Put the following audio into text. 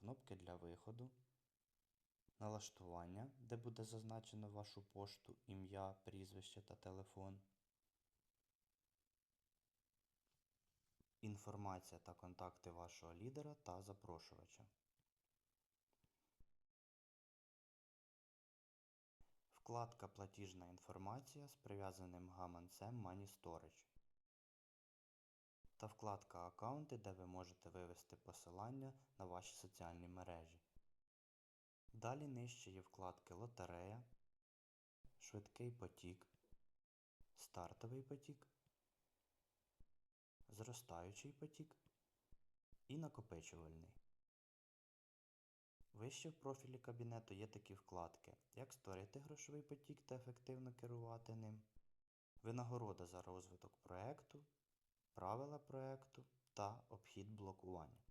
кнопки для виходу, налаштування, де буде зазначено вашу пошту, ім'я, прізвище та телефон. Інформація та контакти вашого лідера та запрошувача. Вкладка Платіжна інформація з прив'язаним гаманцем Money Storage. Та вкладка Аккаунти, де ви можете вивести посилання на ваші соціальні мережі. Далі нижче є вкладки Лотерея, Швидкий потік, Стартовий потік, Зростаючий потік і Накопичувальний. Вище в профілі кабінету є такі вкладки, як створити грошовий потік та ефективно керувати ним, винагорода за розвиток проекту, правила проекту та обхід блокування.